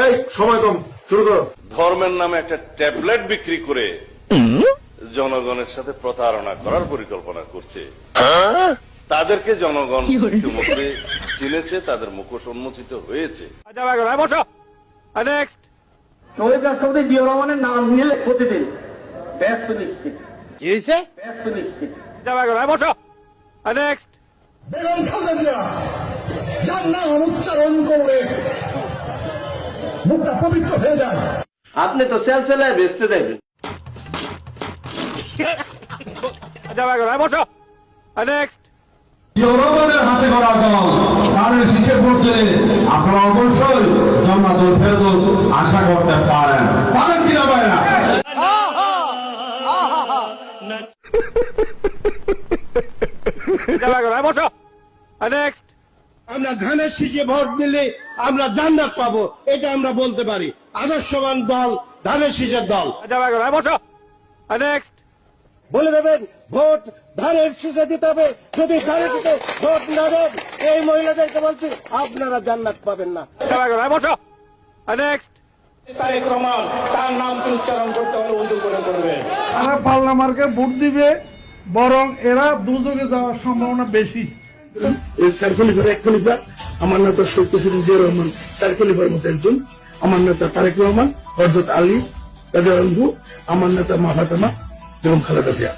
এই সময় কম শুরু করো। ধর্মের নামে একটা ট্যাবলেট বিক্রি করে জনগণের সাথে প্রতারণা করার পরিকল্পনা করছে। তাদেরকে জনগণ ইতিমধ্যে চিনেছে তাদের মুখোশ উন্মোচিত হয়েছে। শহীদ রাষ্ট্রপতি জিয়া রহমানের নাম নিলে প্রতিদিন ব্যাস সুনিশ্চিত কি হয়েছে? ব্যাস সুনিশ্চিত বেগম খালেদা জিয়া যার নাম উচ্চারণ করলে মুখটা পবিত্র হয়ে যায়। আপনি তো সেল সেলায় বেচতে যাবেন জনগণের হাতে করা দল তাদের শীষে ভোট আপনারা অবশ্যই জন্মাতুল ফেরদৌস আশা করতে পারেন। পারেন কিনা পারে না আমরা ধানের শীষে ভোট দিলে আমরা জান্নাত পাবো এটা আমরা বলতে পারি। আদর্শবান দল ধানের শীষের দল। বলে দেবেন ভোট ধানের শীষে দিতে হবে। যদি ধানের শীষে ভোট না দেন এই মহিলাদেরকে বলছি আপনারা জান্নাত পাবেন না। তারেক রহমান তার নামটি উচ্চারণ করতে হলে উঁচু করে করবে তারা পাল্লা মার্কে ভোট দিবে বরং এরা দুযোগে যাওয়ার সম্ভাবনা বেশি। চার খলিফার এক খলিফা, আমার নেতা শহীদ প্রেসিডেন্ট জিয়া রহমান চার খলিফার মতো একজন। আমার নেতা তারেক রহমান হরদত আলী রাজা আমার নেতা মাহাতামা এবং খালেদা জিয়া।